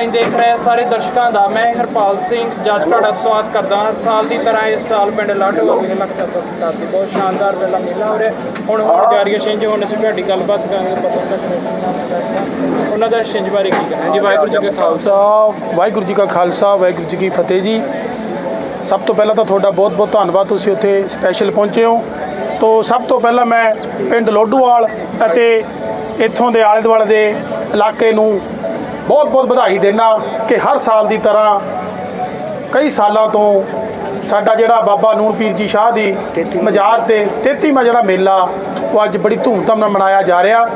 Line ਦੇਖ ਰਹੇ ਸਾਰੇ ਦਰਸ਼ਕਾਂ ਦਾ। ਮੈਂ ਹਰਪਾਲ ਸਿੰਘ ਜੱਜ ਤੁਹਾਡਾ ਸਵਾਗਤ ਕਰਦਾ ਹਾਂ। ਹਰ ਸਾਲ ਦੀ ਤਰ੍ਹਾਂ ਇਸ ਸਾਲ ਪਿੰਡ ਲਾਟੋ ਵਿਖੇ ਲੱਖਾਂ ਸਰਕਾਰ ਦੀ ਬਹੁਤ ਸ਼ਾਨਦਾਰ ਮੇਲਾ ਮੇਲਾ ਹੋ ਰਿਹਾ। ਹੁਣ ਹੁਣ ਤਿਆਰੀਆਂ ਛਿੰਝ ਹੋਣ ਅਸੀਂ ਤੁਹਾਡੀ ਗੱਲਬਾਤ ਕਰਾਂਗੇ। ਪਤਾ ਤੱਕ ਉਹਨਾਂ ਦਾ ਛਿੰਝ ਬਾਰੇ ਕੀ ਕਹਿਣਾ? ਜੀ ਵਾਹਿਗੁਰੂ ਜੀ ਕਾ ਖਾਲਸਾ। ਵਾਹਿਗੁਰੂ ਜੀ ਕਾ ਖਾਲਸਾ ਵਾਹਿਗੁਰੂ ਜੀ ਕੀ ਫਤਿਹ ਜੀ। ਸਭ ਤੋਂ ਪਹਿਲਾਂ ਤਾਂ ਤੁਹਾਡਾ ਬਹੁਤ-ਬਹੁਤ ਧੰਨਵਾਦ। ਤੁਸੀਂ ਉੱਥੇ ਸਪੈਸ਼ਲ ਪਹੁੰਚੇ ਹੋ। ਤੋਂ ਸਭ ਤੋਂ ਪਹਿਲਾਂ ਮੈਂ ਪਿੰਡ ਲੋਡੂਵਾਲ ਅਤੇ ਇੱਥੋਂ ਦੇ ਆਲੇ ਦੁਆਲੇ ਦੇ ਇਲਾਕੇ ਨੂੰ ਬਹੁਤ-ਬਹੁਤ ਵਧਾਈ ਦੇਣਾ ਕਿ ਹਰ ਸਾਲ ਦੀ ਤਰ੍ਹਾਂ ਕਈ ਸਾਲਾਂ ਤੋਂ ਸਾਡਾ ਜਿਹੜਾ ਬਾਬਾ ਨੂਰ ਪੀਰ ਜੀ ਸ਼ਾਹ ਦੀ ਮਜ਼ਾਰ ਤੇ 33ਵਾਂ ਜਿਹੜਾ ਮੇਲਾ ਉਹ ਅੱਜ ਬੜੀ ਧੂਮਧਾਮ ਨਾਲ ਮਨਾਇਆ ਜਾ ਰਿਹਾ।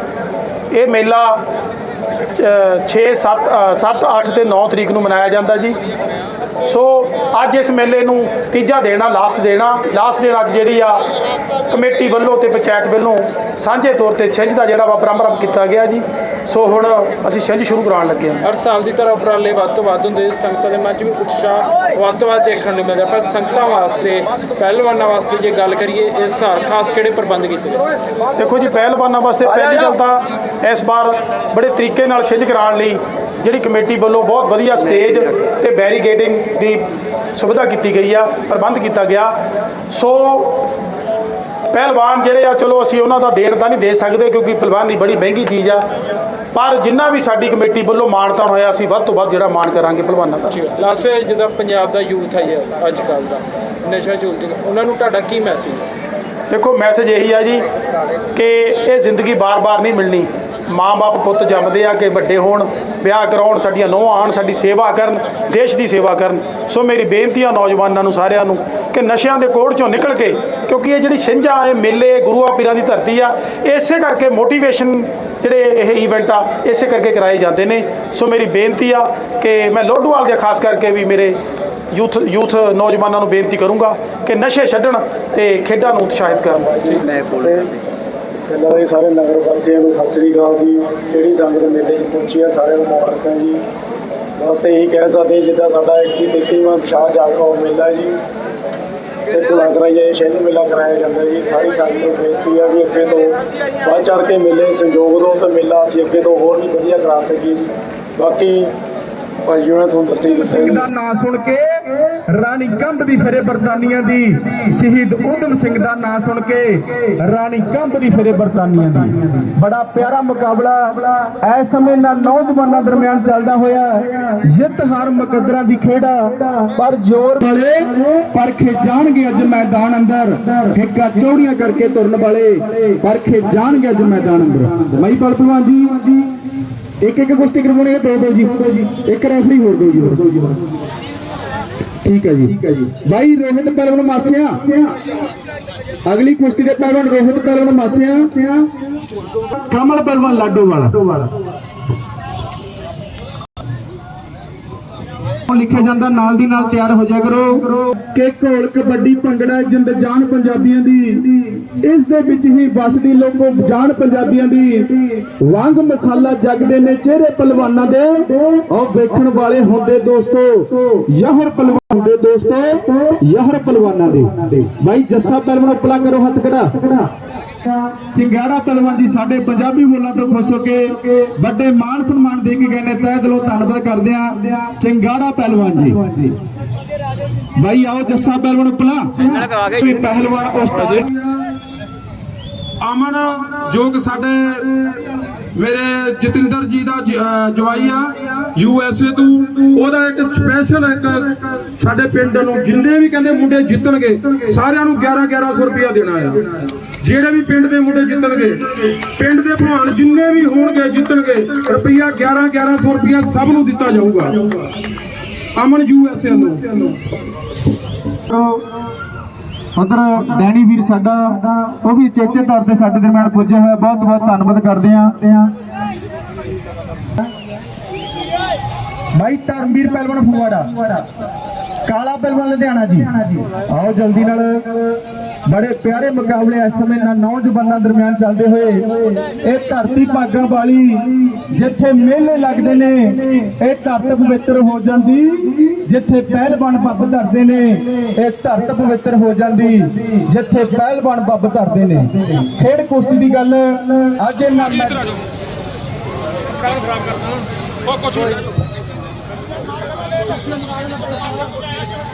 ਇਹ ਮੇਲਾ 6 7 7 8 ਤੇ 9 ਤਰੀਕ ਨੂੰ ਮਨਾਇਆ ਜਾਂਦਾ ਜੀ। ਸੋ ਅੱਜ ਇਸ ਮੇਲੇ ਨੂੰ ਤੀਜਾ ਦੇਣਾ ਲਾਸਟ ਦੇਣਾ ਲਾਸਟ ਦੇਣਾ ਅੱਜ ਜਿਹੜੀ ਆ ਕਮੇਟੀ ਵੱਲੋਂ ਤੇ ਪੰਚਾਇਤ ਵੱਲੋਂ ਸਾਂਝੇ ਤੌਰ ਤੇ ਛਿੰਝ ਦਾ ਜਿਹੜਾ ਵਾ ਪ੍ਰਾਰੰਭ ਕੀਤਾ ਗਿਆ ਜੀ। ਸੋ ਹੁਣ ਅਸੀਂ ਛਿੰਝ ਸ਼ੁਰੂ ਕਰਾਉਣ ਲੱਗੇ ਹਾਂ ਹਰ ਸਾਲ ਦੀ ਤਰ੍ਹਾਂ ਉਪਰਾਲੇ ਵੱਧ ਤੋਂ ਵੱਧ ਹੁੰਦੇ ਸੰਗਤਾਂ ਦੇ ਮਨ 'ਚ ਵੀ ਉਤਸ਼ਾਹ ਵੱਧ ਤੋਂ ਵੱਧ ਦੇਖਣ ਨੂੰ ਮਿਲਦਾ। ਪਰ ਸੰਗਤਾਂ ਵਾਸਤੇ ਪਹਿਲਵਾਨਾਂ ਵਾਸਤੇ ਜੇ ਗੱਲ ਕਰੀਏ ਇਸ ਸਾਲ ਖਾਸ ਕਿਹੜੇ ਪ੍ਰਬੰਧ ਕੀਤੇ ਦੇਖੋ ਜੀ ਪਹਿਲਵਾਨਾਂ ਵਾਸਤੇ ਪਹਿਲੀ ਗੱਲ ਤਾਂ ਇਸ ਵਾਰ ਬੜੇ ਤਰੀਕੇ ਨਾਲ ਛਿੰਝ ਕਰਾਉਣ ਲਈ ਜਿਹੜੀ ਕਮੇਟੀ ਵੱਲੋਂ ਬਹੁਤ ਵਧੀਆ ਸਟੇਜ ਤੇ ਬੈਰੀਗੇਟਿੰਗ ਦੀ ਸੁਵਿਧਾ ਕੀਤੀ ਗਈ ਆ ਪ੍ਰਬੰਧ ਕੀਤਾ ਗਿਆ। ਸੋ ਪਹਿਲਵਾਨ ਜਿਹੜੇ ਆ ਚਲੋ ਅਸੀਂ ਉਹਨਾਂ ਦਾ ਦੇਣ ਤਾਂ ਨਹੀਂ ਦੇ ਸਕਦੇ ਕਿਉਂਕਿ ਪਹਿਲਵਾਨੀ ਬੜੀ ਮਹਿੰਗੀ ਚੀਜ਼ ਆ। ਪਰ ਜਿੰਨਾ ਵੀ ਸਾਡੀ ਕਮੇਟੀ ਵੱਲੋਂ ਮਾਣਤਾਨ ਹੋਇਆ ਅਸੀਂ ਵੱਧ ਤੋਂ ਵੱਧ ਜਿਹੜਾ ਮਾਣ ਕਰਾਂਗੇ ਪਹਿਲਵਾਨਾਂ ਦਾ। ਲਾਸਟ ਜਿਹਦਾ ਪੰਜਾਬ ਦਾ ਯੂਥ ਹੈ ਅੱਜ ਕੱਲ੍ਹ ਦਾ ਨਸ਼ਾ ਝੂਲਦੀ ਉਹਨਾਂ ਨੂੰ ਤੁਹਾਡਾ ਕੀ ਮੈਸੇਜ ਹੈ ਦੇਖੋ ਮੈਸੇਜ ਇਹੀ ਆ ਜੀ ਕਿ ਇਹ ਜ਼ਿੰਦਗੀ ਬਾਰ-ਬਾਰ ਨਹੀਂ ਮਿਲਣੀ। ਮਾਂ-ਬਾਪ ਪੁੱਤ ਜੰਮਦੇ ਆ ਕਿ ਵੱਡੇ ਹੋਣ, ਵਿਆਹ ਕਰਾਉਣ, ਸਾਡੀਆਂ ਨੋਹਾਂ ਆਉਣ ਸਾਡੀ ਸੇਵਾ ਕਰਨ, ਦੇਸ਼ ਦੀ ਸੇਵਾ ਕਰਨ। ਸੋ ਮੇਰੀ ਬੇਨਤੀ ਆ ਨੌਜਵਾਨਾਂ ਨੂੰ, ਸਾਰਿਆਂ ਨੂੰ ਕਿ ਨਸ਼ਿਆਂ ਦੇ ਕੋੜ ਚੋਂ ਨਿਕਲ ਕੇ, ਕਿਉਂਕਿ ਇਹ ਜਿਹੜੀ ਛਿੰਝਾਂ ਇਹ ਮੇਲੇ, ਗੁਰੂਆਂ ਪੀਰਾਂ ਦੀ ਧਰਤੀ ਆ, ਇਸੇ ਕਰਕੇ ਮੋਟੀਵੇਸ਼ਨ ਜਿਹੜੇ ਇਹ ਇਵੈਂਟ ਆ, ਇਸੇ ਕਰਕੇ ਕਰਾਏ ਜਾਂਦੇ ਨੇ। ਸੋ ਮੇਰੀ ਬੇਨਤੀ ਆ ਕਿ ਮੈਂ ਲੋਡੂਵਾਲ ਦੇ ਖਾਸ ਕਰਕੇ ਵੀ ਮੇਰੇ ਯੂਥ ਯੂਥ ਨੌਜਵਾਨਾਂ ਨੂੰ ਬੇਨਤੀ ਕਰੂੰਗਾ ਕਿ ਨਸ਼ੇ ਛੱਡਣ ਤੇ ਖੇਡਾਂ ਨੂੰ ਉਤਸ਼ਾਹਿਤ ਕਰਨ। ਪਹਿਲਾਂ ਤਾਂ ਜੀ ਸਾਰੇ ਨਗਰ ਵਾਸੀਆਂ ਨੂੰ ਸਤਿ ਸ੍ਰੀ ਅਕਾਲ ਜੀ। ਕਿਹੜੀ ਸੰਗਤ ਮੇਲੇ 'ਚ ਪਹੁੰਚੀ ਆ? ਸਾਰਿਆਂ ਨੂੰ ਮੁਬਾਰਕਾਂ ਜੀ। ਬਸ ਇਹੀ ਕਹਿ ਸਕਦੇ ਜਿੱਦਾਂ ਸਾਡਾ 21 33ਵਾਂ ਵਿਸ਼ਾਲ ਜਾਗਰਣ ਮੇਲਾ ਜੀ। ਤੇ ਭੁਲਾ ਕਰਾਈਏ ਸ਼ਹਿਰ ਮੇਲਾ ਕਰਾਇਆ ਜਾਂਦਾ ਜੀ। ਸਾਰੀ ਸੰਗਤ ਨੂੰ ਬੇਨਤੀ ਆ ਵੀ ਅੱਗੇ ਤੋਂ ਵੱਧ ਚੜ ਕੇ ਮੇਲੇ ਸੰਯੋਗ ਦਿਓ ਤੇ ਮੇਲਾ ਅਸੀਂ ਅੱਗੇ ਤੋਂ ਹੋਰ ਵੀ ਵਧੀਆ ਕਰਾ ਸਕੀਏ ਜੀ। ਬਾਕੀ ਭਾਈ ਉਹਨਾਂ ਤੁਹਾਨੂੰ ਦੱਸੀ ਦਿੱਤਾ ਜੀ। ਦਾ ਨਾਂ ਸੁਣ ਕੇ ਰਾਣੀ ਕੰਬ ਦੀ ਫਰੇ ਬਰਤਾਨੀਆਂ ਦੀ, ਸ਼ਹੀਦ ਊਧਮ ਸਿੰਘ ਦਾ ਨਾਂ ਸੁਣ ਕੇ ਰਾਣੀ ਕੰਬ ਦੀ ਫਿਰੇ ਬਰਤਾਨੀਆਂ ਦੀ। ਬੜਾ ਪਿਆਰਾ ਮੁਕਾਬਲਾ ਐ ਸਮੇਂ ਨਾਲ ਨੌਜਵਾਨਾਂ ਦਰਮਿਆਨ ਚੱਲਦਾ ਹੋਇਆ, ਜਿੱਤ ਹਾਰ ਮੁਕੱਦਰਾਂ ਦੀ ਖੇੜਾ ਪਰ ਜ਼ੋਰ ਵਾਲੇ ਪਰਖੇ ਜਾਣਗੇ ਅੱਜ ਮੈਦਾਨ ਅੰਦਰ। ਠੇਕਾ ਚੌੜੀਆਂ ਕਰਕੇ ਤੁਰਨ ਵਾਲੇ ਪਰਖੇ ਜਾਣਗੇ ਅੱਜ ਮੈਦਾਨ ਅੰਦਰ। ਮਈ ਪਲ ਭਲਵਾਨ ਜੀ ਇੱਕ ਇੱਕ ਕੁਸ਼ਤੀ ਕਰਵਾਉਣੀ ਹੈ ਦੋ ਦੋ ਜੀ। ਇੱਕ ਰੈਫਰੀ ਹੋਰ ਦੋ ਜੀ ਹੋਰ। ਠੀਕ ਹੈ ਜੀ। ਬਾਈ ਰੋਹਿਤ ਪਹਿਲਵਾਨ ਮਾਸਿਆ। ਅਗਲੀ ਕੁਸ਼ਤੀ ਦੇ ਪਹਿਲਵਾਨ ਰੋਹਿਤ ਪਹਿਲਵਾਨ ਮਾਸਿਆ। ਕਮਲ ਪਹਿਲਵਾਨ ਲਾਡੋ ਵਾਲਾ ਲਿਖਿਆ ਜਾਂਦਾ, ਨਾਲ ਦੀ ਨਾਲ ਤਿਆਰ ਹੋ ਜਾ ਕਰੋ। ਕਿ ਘੋਲ ਕਬੱਡੀ ਭੰਗੜਾ ਜਿੰਦ ਜਾਨ ਪੰਜਾਬੀਆਂ ਦੀ, ਇਸ ਦੇ ਵਿੱਚ ਹੀ ਵਸਦੀ ਲੋਕੋ ਜਾਨ ਪੰਜਾਬੀਆਂ ਦੀ। ਵਾਂਗ ਮਸਾਲਾ ਜਗਦੇ ਨੇ ਚਿਹਰੇ ਪਹਿਲਵਾਨਾਂ ਦੇ। ਉਹ ਵੇਖਣ ਵਾਲੇ ਹੁੰਦੇ ਦੋਸਤੋ, ਯਹਰ ਪਹਿਲਵਾਨ ਹੁੰਦੇ ਦੋਸਤੋ, ਯਹਰ ਪਹਿਲਵਾਨਾਂ ਦੇ। ਬਾਈ ਜੱਸਾ ਪਹਿਲਵਾਨ ਉਪਲਾ ਕਰੋ ਹੱਥ ਖੜਾ ਚਿੰਗਾੜਾ ਪਹਿਲਵਾਨ ਜੀ ਸਾਡੇ ਪੰਜਾਬੀ ਬੋਲਾਂ ਤੋਂ ਖੁਸ਼ ਹੋ ਕੇ ਵੱਡੇ ਮਾਣ ਸਨਮਾਨ ਦੇ ਕੇ ਗਏ ਨੇ। ਤਹਿ ਦਿਲੋਂ ਧੰਨਵਾਦ ਕਰਦੇ ਆ ਚਿੰਗਾੜਾ ਪਹਿਲਵਾਨ ਜੀ। ਬਾਈ ਆਓ ਜੱਸਾ ਪਹਿਲਵਾਨ ਉਪਲਾ। ਵੀ ਪਹਿਲਵਾਨ ਉਸਤਾਦ ਅਮਨ ਜੋ ਕਿ ਸਾਡੇ ਮੇਰੇ ਜਤਿੰਦਰ ਜੀ ਦਾ ਜਵਾਈ ਆ, ਯੂ ਐਸ ਏ ਤੋਂ। ਉਹਦਾ ਇੱਕ ਸਪੈਸ਼ਲ ਇੱਕ ਸਾਡੇ ਪਿੰਡ ਨੂੰ ਜਿੰਨੇ ਵੀ ਕਹਿੰਦੇ ਮੁੰਡੇ ਜਿੱਤਣਗੇ, ਸਾਰਿਆਂ ਨੂੰ 11 1100 ਰੁਪਇਆ ਦੇਣਾ ਆ। ਜਿਹੜੇ ਵੀ ਪਿੰਡ ਦੇ ਮੁੰਡੇ ਜਿੱਤਣਗੇ, ਪਿੰਡ ਦੇ ਭਲਵਾਨ ਜਿੰਨੇ ਵੀ ਹੋਣਗੇ ਜਿੱਤਣਗੇ ਰੁਪਇਆ 11 1100 ਰੁਪਇਆ ਸਭ ਨੂੰ ਦਿੱਤਾ ਜਾਊਗਾ। ਅਮਨ ਯੂ ਐਸ ਏ ਨੂੰ ਉਧਰ ਡੈਣੀ ਵੀਰ ਸਾਡਾ, ਉਹ ਵੀ ਚੇਚੇ ਤੌਰ ਤੇ ਸਾਡੇ ਦਰਮਿਆਨ ਪੁੱਜਿਆ ਹੋਇਆ। ਬਹੁਤ ਬਹੁਤ ਧੰਨਵਾਦ ਕਰਦੇ ਆ ਬਾਈ ਧਰਮਵੀਰ ਪਹਿਲਵਾਨ ਫਗਵਾੜਾ। ਕਾਲਾ ਪਹਿਲਵਾਨ ਲੁਧਿਆਣਾ ਜੀ। ਆਓ ਜਲਦੀ ਨਾਲ। ਬੜੇ ਪਿਆਰੇ ਮੁਕਾਬਲੇ ਇਸ ਸਮੇਂ ਨਾਲ ਨੌਜਵਾਨਾਂ ਦਰਮਿਆਨ ਚੱਲਦੇ ਹੋਏ। ਇਹ ਧਰਤੀ ਭਾਗਾਂ ਵਾਲੀ ਜਿੱਥੇ ਮੇਲੇ ਲੱਗਦੇ ਨੇ, ਇਹ ਧਰਤ ਪਵਿੱਤਰ ਹੋ ਜਾਂਦੀ। ਜਿੱਥੇ ਪਹਿਲਵਾਨ ਪੱਬ ਧਰਦੇ ਨੇ, ਇਹ ਧਰਤ ਪਵਿੱਤਰ ਹੋ ਜਾਂਦੀ। ਜਿੱਥੇ ਪਹਿਲਵਾਨ ਪੱਬ ਧਰਦੇ ਨੇ। ਖੇਡ ਕੁਸ਼ਤੀ ਦੀ ਗੱਲ ਅੱਜ ਇਹਨਾਂ ਮੈਂ ਬਈ ਸਲੀਮ ਨੇ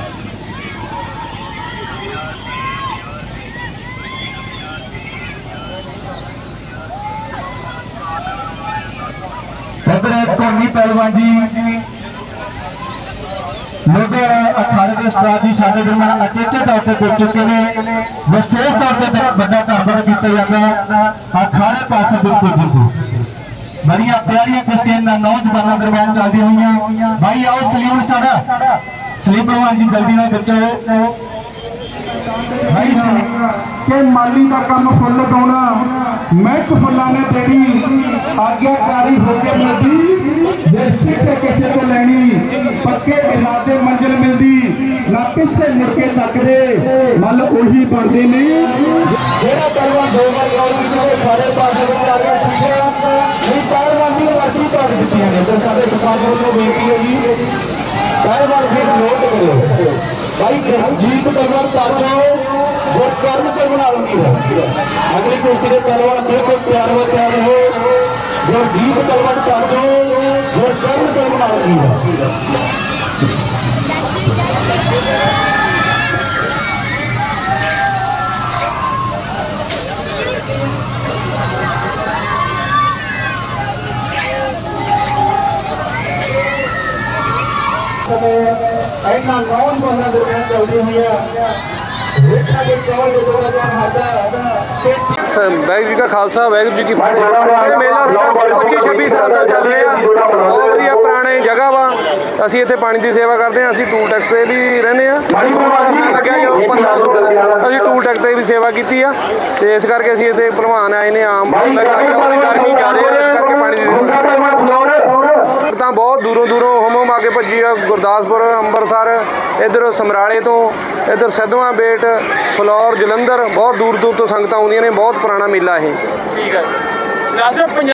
ਕੋਨੀ ਪਹਿਲਵਾਨ ਜੀ। ਲੋਧੇ ਅਖਾੜੇ ਦੇ ਉਸਤਾਦ ਜੀ ਸਾਡੇ ਦਰਮਿਆਨ ਅਚੇਚੇ ਤੌਰ ਤੇ ਪੁੱਜ ਚੁੱਕੇ ਨੇ। ਵਿਸ਼ੇਸ਼ ਤੌਰ ਤੇ ਵੱਡਾ ਧੰਨਵਾਦ ਕੀਤਾ ਜਾਂਦਾ। ਅਖਾੜੇ ਪਾਸੇ ਬਿਲਕੁਲ ਜੀ ਬੜੀਆਂ ਪਿਆਰੀਆਂ ਕੁਸ਼ਤੀਆਂ ਦਾ ਨੌਜਵਾਨਾਂ ਦਰਮਿਆਨ ਚੱਲਦੀਆਂ ਹੋਈਆਂ। ਭਾਈ ਆਓ ਸਲੀਮ ਸਾਡਾ। ਸਲੀਮ ਭਗਵਾਨ ਜੀ, ਜਲਦੀ ਨਾਲ ਬੱਚੋ। ਭਾਈ ਕਿ ਮਾਲੀ ਦਾ ਕੰਮ ਫੁੱਲ ਗਾਉਣਾ ਮਹਿਕ ਫੁੱਲਾਂ ਨੇ ਤੇਰੀ ਆਗਿਆਕਾਰੀ ਹੋ ਕੇ ਮਿਲਦੀ, ਜੇ ਸਿੱਖ ਕਿਸੇ ਤੋਂ ਲੈਣੀ, ਪੱਕੇ ਇਰਾਦੇ ਮੰਜ਼ਿਲ ਮਿਲਦੀ, ਨਾ ਪਿੱਛੇ ਮੁੜ ਕੇ ਤੱਕਦੇ, ਮੱਲ ਉਹੀ ਬਣਦੇ ਨੇ। ਜਿਹੜਾ ਪਹਿਲਵਾਨ ਦੋ ਵਾਰ ਗੌਰ ਕੀਤੀ ਤੇ ਖਾੜੇ ਪਾਸੇ ਦੇ ਚਾਰੇ ਠੀਕ ਹੈ। ਨਹੀਂ ਪਹਿਲਵਾਨ ਦੀ ਪਰਚੀ ਕੱਟ ਦਿੱਤੀਆਂ ਨੇ। ਤੇ ਸਾਡੇ ਸਰਪੰਚ ਵੱਲੋਂ ਬੇਨਤੀ ਹੈ ਜੀ ਪਹਿਲਵਾਨ ਵੀ ਨੋਟ ਕਰਿਓ ਭਾਈ ਜੀਤ ਪਹਿਲਵਾਨ ਤਾਜੋ ਗੁਰਕਰਨ ਪਹਿਲਵਾਨ ਆਲਮਗੀਰ ਅਗਲੀ ਕੁਸ਼ਤੀ ਦੇ ਪਹਿਲਵਾਨ ਬਿਲਕੁਲ ਤਿਆਰ ਹੋ ਤਿਆਰ ਹੋ ਗੁਰਜੀਤ ਪਹਿਲਵਾਨ ਤਾਜੋ ਗੁਰਕਰਨ ਪਹਿਲਵਾਨ ਆਲਮਗੀਰ ਸਮੇਂ ਇਹਨਾਂ ਨੌਜਵਾਨਾਂ ਦੇ ਦਰਮਿਆਨ ਚੱਲਦੀ ਹੋਈਆਂ ਰੇਖਾ ਦੇ ਦੇ ਕੋਲ ਕੌਣ ਵਾਹਿਗੁਰੂ ਜੀ ਕਾ ਖਾਲਸਾ ਵਾਹਿਗੁਰੂ ਜੀ ਕੀ ਫਤਿਹ। ਇਹ ਮੇਲਾ 25 26 ਸਾਲ ਤੋਂ ਚੱਲ ਰਿਹਾ। ਬਹੁਤ ਵਧੀਆ ਪੁਰਾਣੇ ਜਗ੍ਹਾ ਵਾ। ਅਸੀਂ ਇੱਥੇ ਪਾਣੀ ਦੀ ਸੇਵਾ ਕਰਦੇ ਹਾਂ। ਅਸੀਂ ਟੂਲ ਟੈਕਸ ਤੇ ਵੀ ਰਹਿੰਦੇ ਆ ਲੱਗਿਆ ਜੋ 15 ਸਾਲ ਅਸੀਂ ਟੂਲ ਟੈਕਸ ਤੇ ਵੀ ਸੇਵਾ ਕੀਤੀ ਆ। ਤੇ ਇਸ ਕਰਕੇ ਅਸੀਂ ਇੱਥੇ ਭਲਵਾਨ ਆਏ ਨੇ ਆਮ। ਬੰਦਾ ਗਰਮੀ ਜ਼ਿਆਦਾ ਹੈ ਇਸ ਕਰਕੇ ਭੱਜੀ ਆ ਗੁਰਦਾਸਪੁਰ, ਅੰਮ੍ਰਿਤਸਰ, ਇਧਰ ਸਮਰਾਲੇ ਤੋਂ, ਇਧਰ ਸਿੱਧਵਾਂ ਬੇਟ, ਫਲੌਰ, ਜਲੰਧਰ, ਬਹੁਤ ਦੂਰ ਦੂਰ ਤੋਂ ਸੰਗਤਾਂ ਆਉਂਦੀਆਂ ਨੇ, ਬਹੁਤ ਪੁਰਾਣਾ ਮੇਲਾ ਇਹ। ਠੀਕ ਹੈ